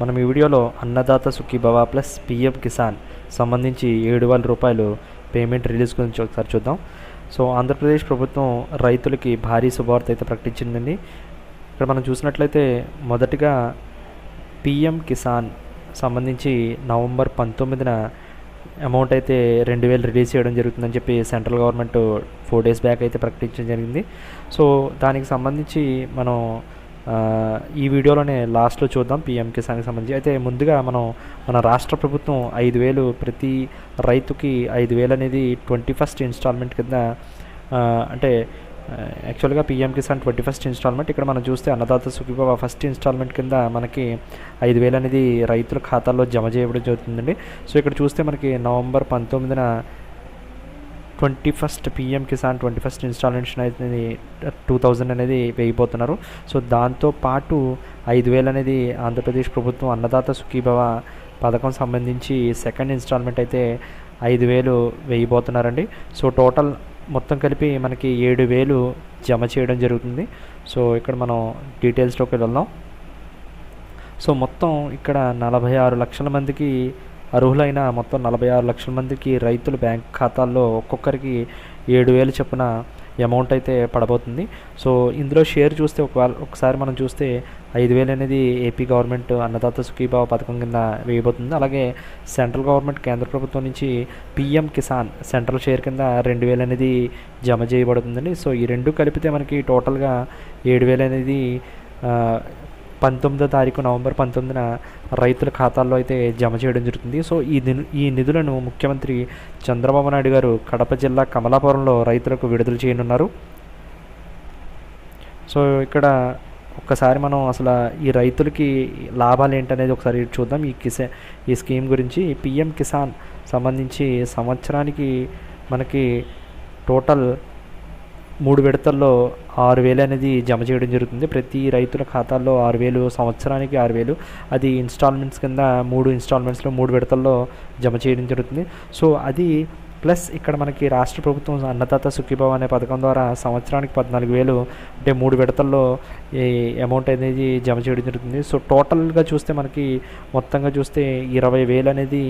మనం ఈ వీడియోలో అన్నదాత సుఖీభవ ప్లస్ పిఎం కిసాన్ సంబంధించి ఏడు వేల రూపాయలు పేమెంట్ రిలీజ్ గురించి ఒకసారి చూద్దాం. సో ఆంధ్రప్రదేశ్ ప్రభుత్వం రైతులకి భారీ శుభవార్త అయితే ప్రకటించిందండి. ఇక్కడ మనం చూసినట్లయితే మొదటిగా పిఎం కిసాన్ సంబంధించి నవంబర్ పంతొమ్మిదిన అమౌంట్ అయితే రెండు వేలు రిలీజ్ చేయడం జరుగుతుందని చెప్పి central government four days back అయితే ప్రకటించడం జరిగింది. సో దానికి సంబంధించి మనం ఈ వీడియోలోనే లాస్ట్లో చూద్దాం పిఎం కిసాన్కి సంబంధించి. అయితే ముందుగా మనం మన రాష్ట్ర ప్రభుత్వం ఐదు వేలు ప్రతి రైతుకి ఐదు వేలు అనేది ట్వంటీ ఫస్ట్ ఇన్స్టాల్మెంట్ కింద అంటే యాక్చువల్గా PM Kisan twenty first installment ఇక్కడ మనం చూస్తే అన్నదాత సుఖీభవ ఫస్ట్ ఇన్స్టాల్మెంట్ కింద మనకి ఐదు వేలు అనేది రైతుల ఖాతాల్లో జమ చేయడం జరుగుతుందండి. సో ఇక్కడ చూస్తే మనకి నవంబర్ పంతొమ్మిదిన twenty first PM Kisan twenty first installment అనేది uh, టూ థౌజండ్ అనేది వేయబోతున్నారు సో దాంతో పాటు ఐదు వేలు అనేది ఆంధ్రప్రదేశ్ ప్రభుత్వం అన్నదాత సుఖీభవ పథకం సంబంధించి సెకండ్ ఇన్స్టాల్మెంట్ అయితే ఐదు వేలు వేయబోతున్నారండి సో టోటల్ మొత్తం కలిపి మనకి ఏడు వేలు జమ చేయడం జరుగుతుంది. సో ఇక్కడ మనం డీటెయిల్స్లోకి వెళ్దాం. సో మొత్తం ఇక్కడ నలభై ఆరు లక్షల మందికి అర్హులైన మొత్తం నలభై ఆరు లక్షల మందికి రైతుల బ్యాంక్ ఖాతాల్లో ఒక్కొక్కరికి ఏడు వేలు చొప్పున అమౌంట్ అయితే పడబోతుంది. సో ఇందులో షేర్ చూస్తే ఒకవేళ ఒకసారి మనం చూస్తే ఐదు వేలు అనేది ఏపీ గవర్నమెంట్ అన్నదాత సుఖీభావ పథకం కింద వేయబోతుంది. అలాగే సెంట్రల్ గవర్నమెంట్ కేంద్ర ప్రభుత్వం నుంచి పిఎం కిసాన్ సెంట్రల్ షేర్ కింద రెండు వేలు అనేది జమ చేయబడుతుందండి. సో ఈ రెండు కలిపితే మనకి టోటల్గా ఏడు వేలు అనేది పంతొమ్మిదో తారీఖు నవంబర్ పంతొమ్మిదిన రైతుల ఖాతాల్లో అయితే జమ చేయడం జరుగుతుంది. సో ఈ నిధు ఈ నిధులను ముఖ్యమంత్రి చంద్రబాబు నాయుడు గారు కడప జిల్లా కమలాపురంలో రైతులకు విడుదల చేయనున్నారు. సో ఇక్కడ ఒక్కసారి మనం అసలు ఈ రైతులకి లాభాలు ఏంటనేది ఒకసారి చూద్దాం. ఈ కిసా ఈ స్కీమ్ గురించి పిఎం కిసాన్ సంబంధించి సంవత్సరానికి మనకి టోటల్ మూడు విడతల్లో ఆరు వేలు అనేది జమ చేయడం జరుగుతుంది. ప్రతి రైతుల ఖాతాల్లో ఆరు వేలు సంవత్సరానికి ఆరు వేలు. అది ఇన్స్టాల్మెంట్స్ కింద మూడు ఇన్స్టాల్మెంట్స్లో మూడు విడతల్లో జమ చేయడం జరుగుతుంది. సో అది ప్లస్ ఇక్కడ మనకి రాష్ట్ర ప్రభుత్వం అన్నదాత సుఖీభావ అనే పథకం ద్వారా సంవత్సరానికి పద్నాలుగు వేలు అంటే మూడు విడతల్లో ఈ అమౌంట్ అనేది జమ చేయడం జరుగుతుంది. సో టోటల్గా చూస్తే మనకి మొత్తంగా చూస్తే ఇరవై వేలు అనేది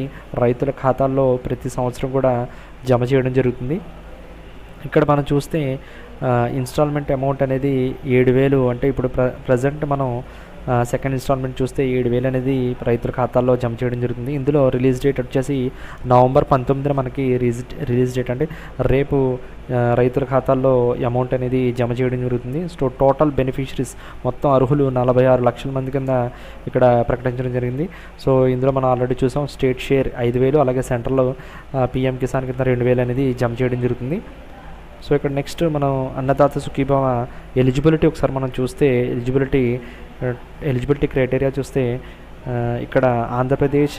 రైతుల ఖాతాల్లో ప్రతి సంవత్సరం కూడా జమ చేయడం జరుగుతుంది. ఇక్కడ మనం చూస్తే ఇన్స్టాల్మెంట్ అమౌంట్ అనేది ఏడు వేలు అంటే ఇప్పుడు ప్ర ప్రజెంట్ మనం సెకండ్ ఇన్స్టాల్మెంట్ చూస్తే ఏడు వేలు అనేది రైతుల ఖాతాల్లో జమ చేయడం జరుగుతుంది. ఇందులో రిలీజ్ డేట్ వచ్చేసి నవంబర్ పంతొమ్మిదిన మనకి రిలీజ్ రిలీజ్ డేట్ అంటే రేపు రైతుల ఖాతాల్లో అమౌంట్ అనేది జమ చేయడం జరుగుతుంది. సో టోటల్ బెనిఫిషరీస్ మొత్తం అర్హులు నలభై ఆరు లక్షల మంది కింద ఇక్కడ ప్రకటించడం జరిగింది. సో ఇందులో మనం ఆల్రెడీ చూసాం స్టేట్ షేర్ ఐదు వేలు అలాగే సెంట్రల్ పిఎం కిసాన్ కింద రెండు వేలు అనేది జమ చేయడం జరుగుతుంది. సో ఇక్కడ నెక్స్ట్ మనం అన్నదాత సుఖీభావ ఎలిజిబిలిటీ ఒకసారి మనం చూస్తే ఎలిజిబిలిటీ ఎలిజిబిలిటీ క్రైటీరియా చూస్తే ఇక్కడ ఆంధ్రప్రదేశ్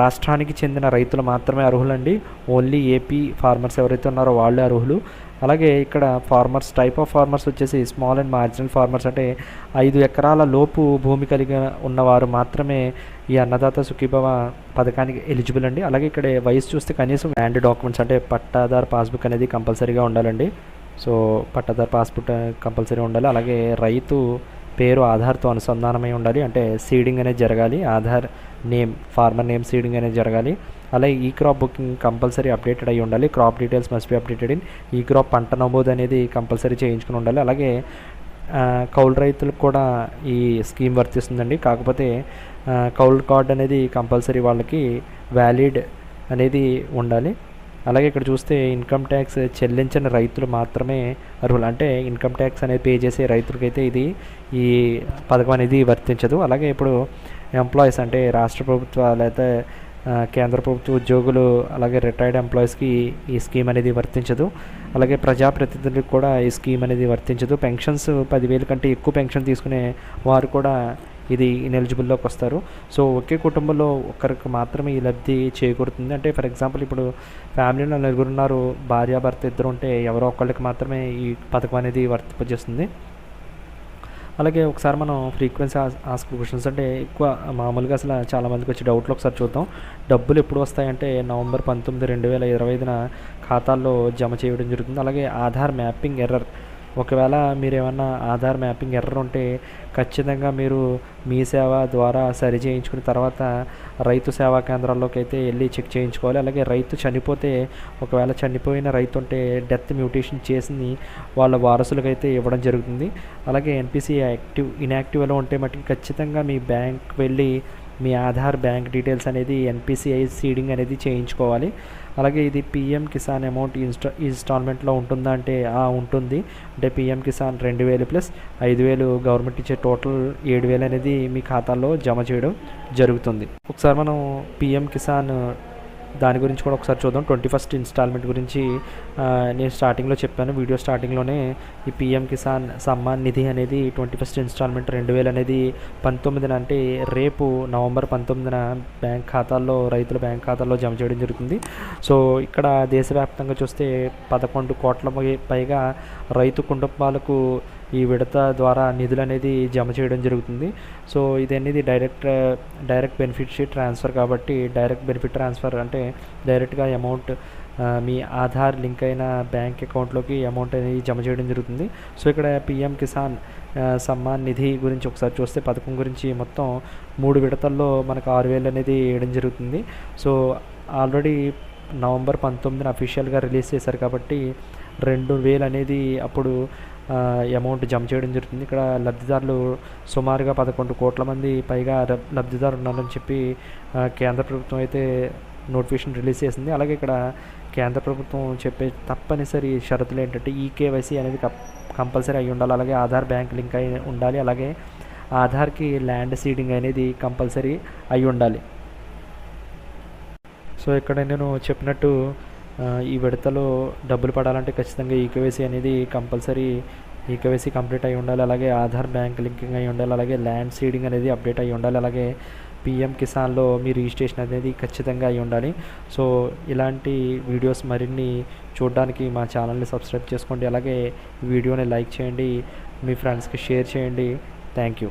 రాష్ట్రానికి చెందిన రైతులు మాత్రమే అర్హులండి. ఓన్లీ ఏపీ ఫార్మర్స్ ఎవరైతే ఉన్నారో వాళ్ళే అర్హులు. అలాగే ఇక్కడ ఫార్మర్స్ టైప్ ఆఫ్ ఫార్మర్స్ వచ్చేసి స్మాల్ అండ్ మార్జినల్ ఫార్మర్స్ అంటే ఐదు ఎకరాల లోపు భూమి కలిగి ఉన్నవారు మాత్రమే ఈ అన్నదాత సుఖీభవ పథకానికి ఎలిజిబుల్ అండి. అలాగే ఇక్కడ వయసు చూస్తే కనీసం ల్యాండ్ డాక్యుమెంట్స్ అంటే పట్టాదార్ పాస్బుక్ అనేది కంపల్సరీగా ఉండాలండి. సో పట్టాదార్ పాస్బుక్ కంపల్సరీ ఉండాలి. అలాగే రైతు పేరు ఆధార్తో అనుసంధానమై ఉండాలి. అంటే సీడింగ్ అనేది జరగాలి. Aadhaar name farmer name seeding అనేది జరగాలి. అలాగే ఈ క్రాప్ బుకింగ్ కంపల్సరీ అప్డేటెడ్ అయి ఉండాలి. Crop details must be updated in e crop పంట నమోదు అనేది కంపల్సరీ చేయించుకుని ఉండాలి. అలాగే కౌలు రైతులకు కూడా ఈ స్కీమ్ వర్తిస్తుందండి. కాకపోతే కౌల్ కౌలు కార్డ్ అనేది కంపల్సరీ వాళ్ళకి వ్యాలిడ్ అనేది ఉండాలి. అలాగే ఇక్కడ చూస్తే ఇన్కమ్ ట్యాక్స్ చెల్లించని రైతులు మాత్రమే అర్హులు. అంటే ఇన్కమ్ ట్యాక్స్ అనేది పే చేసే రైతులకైతే ఇది ఈ పథకం అనేది వర్తించదు. అలాగే ఇప్పుడు ఎంప్లాయీస్ అంటే రాష్ట్ర ప్రభుత్వ లేదా కేంద్ర ప్రభుత్వ ఉద్యోగులు అలాగే రిటైర్డ్ ఎంప్లాయీస్కి ఈ స్కీమ్ అనేది వర్తించదు. అలాగే ప్రజాప్రతినిధులకు కూడా ఈ స్కీమ్ అనేది వర్తించదు. పెన్షన్స్ పదివేల కంటే ఎక్కువ పెన్షన్ తీసుకునే వారు కూడా ఇది ఇనెలిజిబుల్లోకి వస్తారు. సో ఒకే కుటుంబంలో ఒకరికి మాత్రమే ఈ లబ్ధి చేకూరుతుంది. అంటే ఫర్ ఎగ్జాంపుల్ ఇప్పుడు ఫ్యామిలీలో నలుగురు ఉన్నారు భార్య భర్త ఇద్దరు ఉంటే ఎవరో ఒకళ్ళకి మాత్రమే ఈ పథకం అనేది వర్తింపజేస్తుంది. అలాగే ఒకసారి మనం ఫ్రీక్వెన్సీ ఆస్క్ క్వశ్చన్స్ అంటే ఎక్కువ మామూలుగా అసలు చాలా మందికి వచ్చే డౌట్లు ఒకసారి చూద్దాం. డబ్బులు ఎప్పుడు వస్తాయంటే నవంబర్ పంతొమ్మిది రెండు వేల ఇరవై ఐదున ఖాతాల్లో జమ చేయడం జరుగుతుంది. అలాగే ఆధార్ మ్యాపింగ్ ఎర్రర్ ఒకవేళ మీరు ఏమన్నా ఆధార్ మ్యాపింగ్ ఎర్రర్ ఉంటే ఖచ్చితంగా మీరు మీ సేవ ద్వారా సరి చేయించుకున్న తర్వాత రైతు సేవా కేంద్రాల్లోకి అయితే వెళ్ళి చెక్ చేయించుకోవాలి. అలాగే రైతు చనిపోతే ఒకవేళ చనిపోయిన రైతు ఉంటే డెత్ మ్యూటేషన్ చేసి వాళ్ళ వారసులకైతే ఇవ్వడం జరుగుతుంది. అలాగే ఎన్పిసి యాక్టివ్ ఇన్యాక్టివ్లో ఉంటే మటుకు ఖచ్చితంగా మీ బ్యాంక్ వెళ్ళి మీ ఆధార్ బ్యాంక్ డీటెయిల్స్ అనేది ఎన్పిసిఐ సీడింగ్ అనేది చేయించుకోవాలి. అలాగే ఇది పిఎం కిసాన్ అమౌంట్ ఇన్స్టా ఇన్స్టాల్మెంట్లో ఉంటుందా అంటే ఉంటుంది. అంటే పిఎం కిసాన్ రెండు వేలు ప్లస్ ఐదు వేలు గవర్నమెంట్ ఇచ్చే టోటల్ ఏడు వేలు అనేది మీ ఖాతాలో జమ చేయడం జరుగుతుంది. ఒకసారి మనం పిఎం కిసాన్ దాని గురించి కూడా ఒకసారి చూద్దాం. ట్వంటీ ఫస్ట్ ఇన్స్టాల్మెంట్ గురించి నేను స్టార్టింగ్లో చెప్పాను. వీడియో స్టార్టింగ్లోనే ఈ పిఎం కిసాన్ సమ్మాన్ నిధి అనేది ట్వంటీ ఫస్ట్ ఇన్స్టాల్మెంట్ రెండు వేలు అనేది పంతొమ్మిదిన అంటే రేపు నవంబర్ పంతొమ్మిదిన బ్యాంక్ ఖాతాల్లో రైతుల బ్యాంక్ ఖాతాల్లో జమ చేయడం జరుగుతుంది. సో ఇక్కడ దేశవ్యాప్తంగా చూస్తే పదకొండు కోట్ల పైగా రైతు కుటుంబాలకు ఈ విడత ద్వారా నిధులు అనేది జమ చేయడం జరుగుతుంది. సో ఇది అనేది డైరెక్ట్ డైరెక్ట్ బెనిఫిట్ ట్రాన్స్ఫర్ కాబట్టి డైరెక్ట్ బెనిఫిట్ ట్రాన్స్ఫర్ అంటే డైరెక్ట్గా అమౌంట్ మీ ఆధార్ లింక్ అయిన బ్యాంక్ అకౌంట్లోకి అమౌంట్ అనేది జమ చేయడం జరుగుతుంది. సో ఇక్కడ పిఎం కిసాన్ సమ్మాన్ నిధి గురించి ఒకసారి చూస్తే పథకం గురించి మొత్తం మూడు విడతల్లో మనకు ఆరు వేలు అనేది వేయడం జరుగుతుంది. సో ఆల్రెడీ నవంబర్ పంతొమ్మిదిన అఫీషియల్గా రిలీజ్ చేశారు కాబట్టి రెండు వేలు అనేది అప్పుడు అమౌంట్ జమ చేయడం జరుగుతుంది. ఇక్కడ లబ్ధిదారులు సుమారుగా పదకొండు కోట్ల మంది పైగా లబ్ధిదారు ఉన్నారని చెప్పి కేంద్ర ప్రభుత్వం అయితే నోటిఫికేషన్ రిలీజ్ చేసింది. అలాగే ఇక్కడ కేంద్ర ప్రభుత్వం చెప్పే తప్పనిసరి షరతులు ఏంటంటే ఈ కేవైసీ అనేది కప్- కంపల్సరీ అయి ఉండాలి. అలాగే ఆధార్ బ్యాంక్ లింక్ అయి ఉండాలి. అలాగే ఆధార్కి ల్యాండ్ సీడింగ్ అనేది కంపల్సరీ అయి ఉండాలి. సో ఇక్కడ నేను చెప్పినట్టు ఈ విడతలో డబ్బులు పడాలంటే ఖచ్చితంగా ఈకేవైసీ అనేది కంపల్సరీ ఈకేవైసీ కంప్లీట్ అయి ఉండాలి. అలాగే ఆధార్ బ్యాంక్ లింకింగ్ అయి ఉండాలి. అలాగే ల్యాండ్ సీడింగ్ అనేది అప్డేట్ అయి ఉండాలి. అలాగే పిఎం కిసాన్లో మీ రిజిస్ట్రేషన్ అనేది ఖచ్చితంగా అయి ఉండాలి. సో ఇలాంటి వీడియోస్ మరిన్ని చూడడానికి మా ఛానల్ని సబ్స్క్రైబ్ చేసుకోండి. అలాగే వీడియోని లైక్ చేయండి. మీ ఫ్రెండ్స్కి షేర్ చేయండి. Thank you.